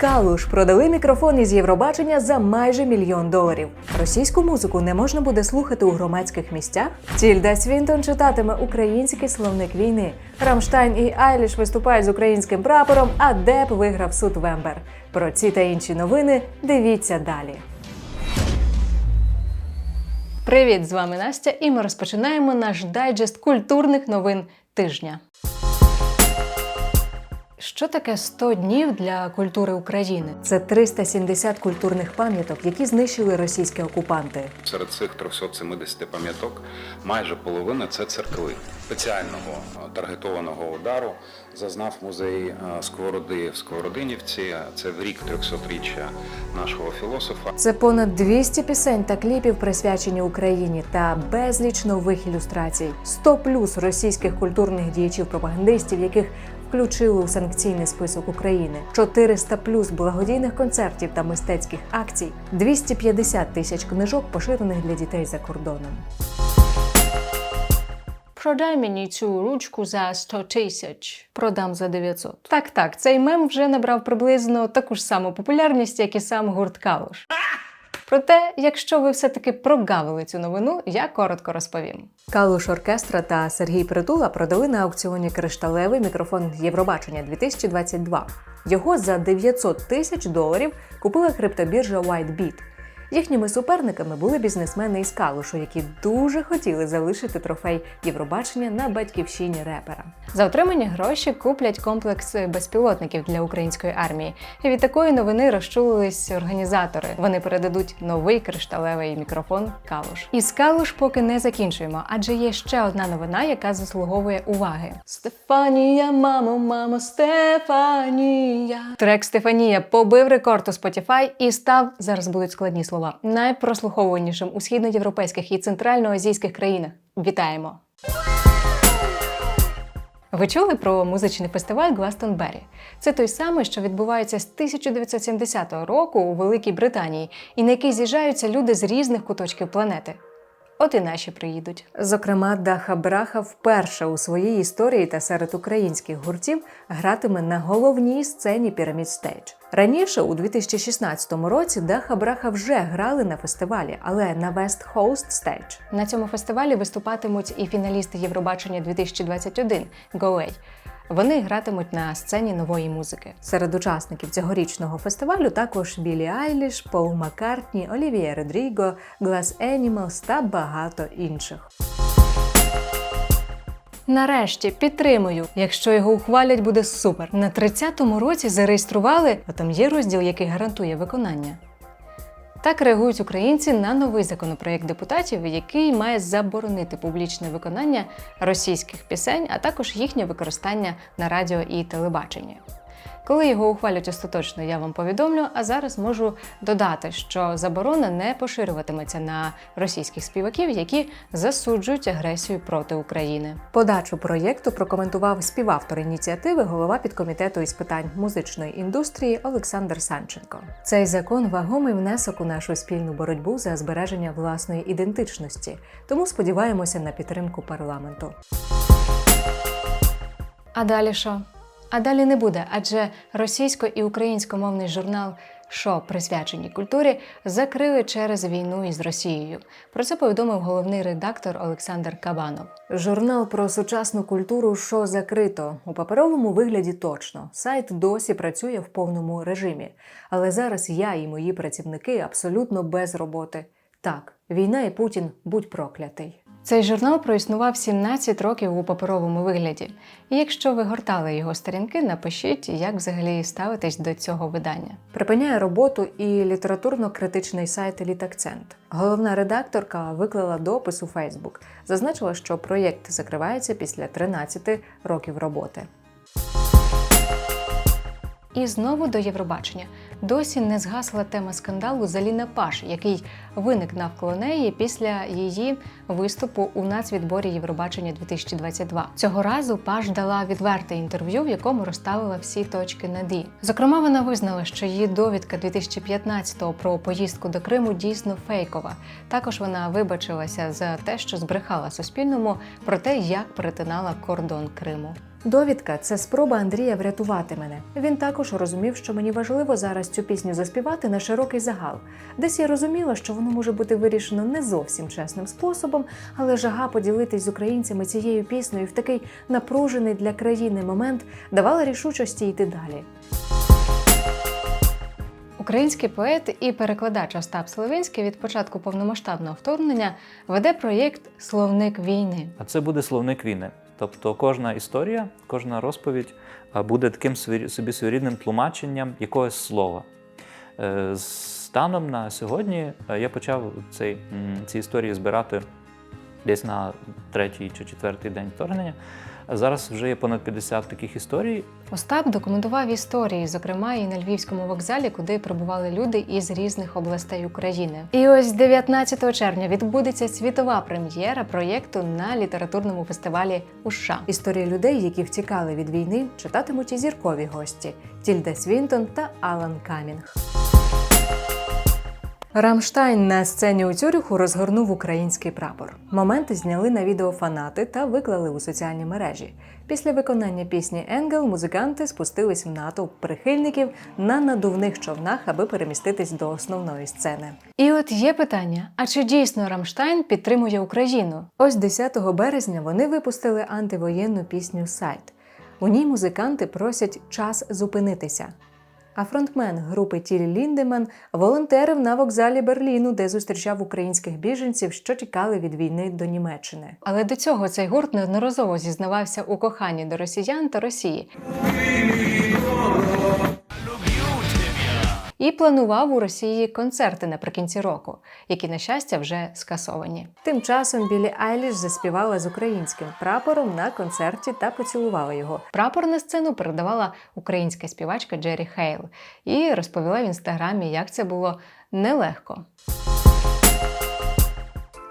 Калуш продали мікрофон із Євробачення за майже мільйон доларів. Російську музику не можна буде слухати у громадських місцях. Тільда Свінтон читатиме український словник війни. Рамштайн і Айліш виступають з українським прапором, а Деп виграв суд Вембер. Про ці та інші новини дивіться далі. Привіт, з вами Настя, і ми розпочинаємо наш дайджест культурних новин тижня. Що таке 100 днів для культури України? Це 370 культурних пам'яток, які знищили російські окупанти. Серед цих 370 пам'яток майже половина це церкви. Спеціального е, таргетованого удару зазнав музей е, Сковороди в Сковородинівці. Це в рік 300-річчя нашого філософа. Це понад 200 пісень та кліпів, присвячені Україні, та безліч нових ілюстрацій. 100 плюс російських культурних діячів-пропагандистів, яких включили у санкційний список України, 400 плюс благодійних концертів та мистецьких акцій, 250 тисяч книжок, поширених для дітей за кордоном. Продай мені цю ручку за 100 тисяч. Продам за 900. Так, так, цей мем вже набрав приблизно таку ж саму популярність, як і сам гурт Калуш. Проте, якщо ви все-таки прогавили цю новину, я коротко розповім. Калуш Оркестра та Сергій Притула продали на аукціоні кришталевий мікрофон Євробачення 2022. Його за 900 тисяч доларів купила криптобіржа WhiteBit. Їхніми суперниками були бізнесмени із Калушу, які дуже хотіли залишити трофей Євробачення на батьківщині репера. За отримані гроші куплять комплекс безпілотників для української армії. І від такої новини розчулились організатори. Вони передадуть новий кришталевий мікрофон Калуш. І з Калуш поки не закінчуємо, адже є ще одна новина, яка заслуговує уваги. Стефанія, мамо, мамо, Стефанія. Трек Стефанія побив рекорд у Spotify і став зараз будуть складні слова найпрослуховуванішим у східноєвропейських і центральноазійських країнах. Вітаємо! Ви чули про музичний фестиваль Гластонбері? Це той самий, що відбувається з 1970 року у Великій Британії, і на який з'їжджаються люди з різних куточків планети. От і наші приїдуть. Зокрема, Даха Браха вперше у своїй історії та серед українських гуртів гратиме на головній сцені Pyramid Stage. Раніше, у 2016 році, Даха Браха вже грали на фестивалі, але на West Coast Stage. На цьому фестивалі виступатимуть і фіналісти Євробачення 2021 Гоей. Вони гратимуть на сцені нової музики. Серед учасників цьогорічного фестивалю також Білі Айліш, Пол Маккартні, Олівія Родріго, Glass Animals та багато інших. Нарешті підтримую. Якщо його ухвалять, буде супер. На 30-му році зареєстрували, а там є розділ, який гарантує виконання. Так реагують українці на новий законопроект депутатів, який має заборонити публічне виконання російських пісень, а також їхнє використання на радіо і телебаченні. Коли його ухвалять остаточно, я вам повідомлю. А зараз можу додати, що заборона не поширюватиметься на російських співаків, які засуджують агресію проти України. Подачу проєкту прокоментував співавтор ініціативи, голова підкомітету із питань музичної індустрії Олександр Санченко. Цей закон вагомий внесок у нашу спільну боротьбу за збереження власної ідентичності. Тому сподіваємося на підтримку парламенту. А далі що? А далі не буде, адже російсько- і українськомовний журнал що присвячені культурі закрили через війну із Росією. Про це повідомив головний редактор Олександр Кабанов. Журнал про сучасну культуру що закрито у паперовому вигляді точно. Сайт досі працює в повному режимі. Але зараз я і мої працівники абсолютно без роботи. Так, війна і Путін будь проклятий. Цей журнал проіснував 17 років у паперовому вигляді. І якщо ви гортали його сторінки, напишіть, як взагалі ставитесь до цього видання. Припиняє роботу і літературно-критичний сайт Літакцент. Головна редакторка виклала допис у Фейсбук. Зазначила, що проєкт закривається після 13 років роботи. І знову до Євробачення. Досі не згасла тема скандалу з Аліна Паш, який виник навколо неї після її виступу у нацвідборі Євробачення 2022. Цього разу Паш дала відверте інтерв'ю, в якому розставила всі точки над «і». Зокрема, вона визнала, що її довідка 2015-го про поїздку до Криму дійсно фейкова. Також вона вибачилася за те, що збрехала Суспільному про те, як перетинала кордон Криму. Довідка це спроба Андрія врятувати мене. Він також розумів, що мені важливо зараз цю пісню заспівати на широкий загал. Десь я розуміла, що воно може бути вирішено не зовсім чесним способом, але жага поділитись з українцями цією піснею в такий напружений для країни момент давала рішучості йти далі. Український поет і перекладач Остап Словинський від початку повномасштабного вторгнення веде проєкт Словник війни. А це буде словник війни. Тобто кожна історія, кожна розповідь буде таким собі своєрідним тлумаченням якогось слова. Е, Станом на сьогодні е, я почав цей, ці історії збирати десь на третій чи четвертий день вторгнення. Зараз вже є понад 50 таких історій, Остап документував історії, зокрема і на львівському вокзалі, куди прибували люди із різних областей України. І ось 19 червня відбудеться світова прем'єра проєкту на літературному фестивалі у США. Історії людей, які втікали від війни, читатимуть і зіркові гості: Тільда Свінтон та Алан Камінг. Рамштайн на сцені у Цюриху розгорнув український прапор. Моменти зняли на відео фанати та виклали у соціальні мережі. Після виконання пісні Енгел музиканти спустились в натовп прихильників на надувних човнах, аби переміститись до основної сцени. І от є питання: а чи дійсно Рамштайн підтримує Україну? Ось 10 березня вони випустили антивоєнну пісню Сайт. У ній музиканти просять час зупинитися. А фронтмен групи Тілі Ліндеман волонтерив на вокзалі Берліну, де зустрічав українських біженців, що тікали від війни до Німеччини. Але до цього цей гурт неодноразово зізнавався у коханні до росіян та Росії. І планував у Росії концерти наприкінці року, які, на щастя, вже скасовані. Тим часом Білі Айліш заспівала з українським прапором на концерті та поцілувала його. Прапор на сцену передавала українська співачка Джері Хейл і розповіла в інстаграмі, як це було нелегко.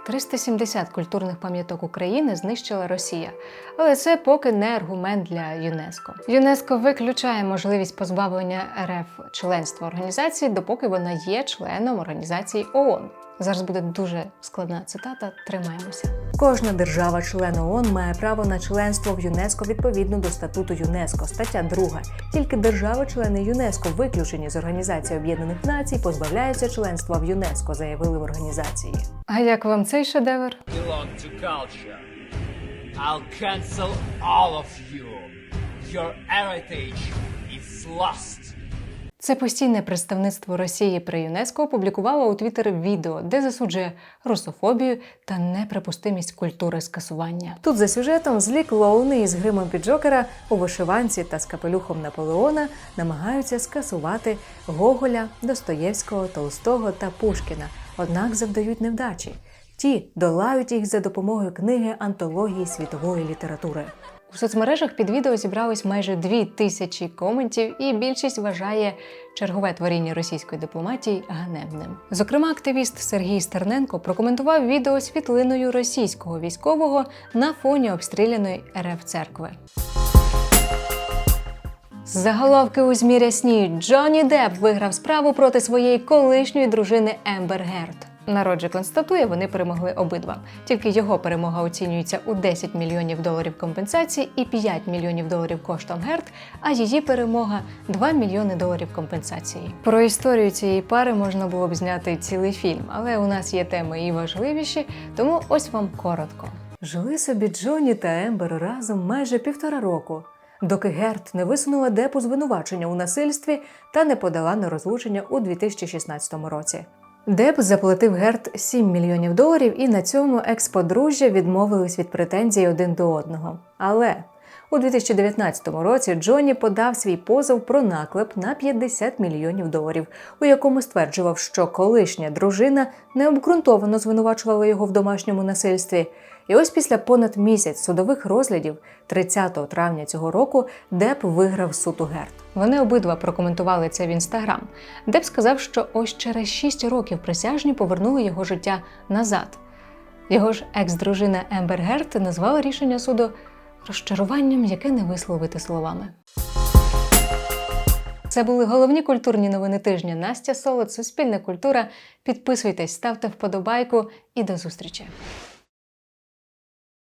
370 культурних пам'яток України знищила Росія, але це поки не аргумент для ЮНЕСКО. ЮНЕСКО виключає можливість позбавлення РФ членства організації, допоки вона є членом організації ООН. Зараз буде дуже складна цитата. Тримаємося. Кожна держава-член ООН має право на членство в ЮНЕСКО відповідно до статуту ЮНЕСКО, стаття 2. Тільки держави-члени ЮНЕСКО, виключені з Організації Об'єднаних Націй, позбавляються членства в ЮНЕСКО, заявили в організації. А як вам цей шедевр? I'll cancel all of you. Your heritage is lost. Це постійне представництво Росії при ЮНЕСКО опублікувало у Твіттері відео, де засуджує русофобію та неприпустимість культури скасування. Тут за сюжетом злі клоуни із гримом під Джокера у вишиванці та з капелюхом Наполеона намагаються скасувати Гоголя, Достоєвського, Толстого та Пушкіна, однак завдають невдачі. Ті долають їх за допомогою книги антології світової літератури. У соцмережах під відео зібралось майже дві тисячі коментів, і більшість вважає чергове творіння російської дипломатії ганебним. Зокрема, активіст Сергій Стерненко прокоментував відео світлиною російського військового на фоні обстріляної РФ церкви. Заголовки у ЗМІ рясніють. Джонні Депп виграв справу проти своєї колишньої дружини Ембер Герд. Народ констатує, вони перемогли обидва. Тільки його перемога оцінюється у 10 мільйонів доларів компенсації і 5 мільйонів доларів коштом Герд, а її перемога 2 мільйони доларів компенсації. Про історію цієї пари можна було б зняти цілий фільм, але у нас є теми і важливіші, тому ось вам коротко. Жили собі Джонні та Ембер разом майже півтора року доки Герт не висунула депу звинувачення у насильстві та не подала на розлучення у 2016 році. Деп заплатив Герт 7 мільйонів доларів, і на цьому екс-подружжя відмовились від претензій один до одного. Але у 2019 році Джонні подав свій позов про наклеп на 50 мільйонів доларів, у якому стверджував, що колишня дружина необґрунтовано звинувачувала його в домашньому насильстві. І ось після понад місяць судових розглядів, 30 травня цього року, Деп виграв суд у Герт. Вони обидва прокоментували це в інстаграм. Деп сказав, що ось через 6 років присяжні повернули його життя назад. Його ж екс-дружина Ембер Герт назвала рішення суду розчаруванням, яке не висловити словами. Це були головні культурні новини тижня. Настя Солод, Суспільна культура. Підписуйтесь, ставте вподобайку і до зустрічі.